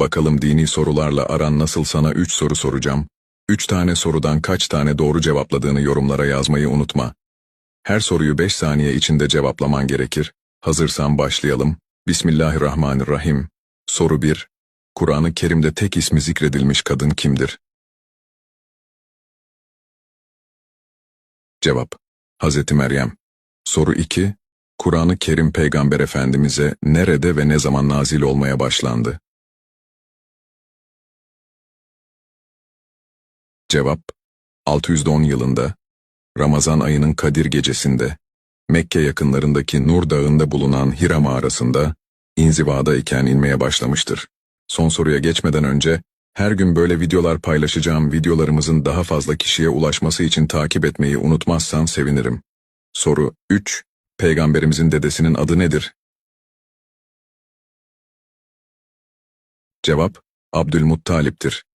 Bakalım dini sorularla aran nasıl sana 3 soru soracağım. 3 tane sorudan kaç tane doğru cevapladığını yorumlara yazmayı unutma. Her soruyu 5 saniye içinde cevaplaman gerekir. Hazırsan başlayalım. Bismillahirrahmanirrahim. Soru 1. Kur'an-ı Kerim'de tek ismi zikredilmiş kadın kimdir? Cevap. Hazreti Meryem. Soru 2. Kur'an-ı Kerim Peygamber Efendimiz'e nerede ve ne zaman nazil olmaya başlandı? Cevap. 610 yılında, Ramazan ayının Kadir gecesinde, Mekke yakınlarındaki Nur Dağı'nda bulunan Hira mağarasında, inzivada iken inmeye başlamıştır. Son soruya geçmeden önce, her gün böyle videolar paylaşacağım videolarımızın daha fazla kişiye ulaşması için takip etmeyi unutmazsan sevinirim. Soru 3. Peygamberimizin dedesinin adı nedir? Cevap, Abdülmuttalip'tir.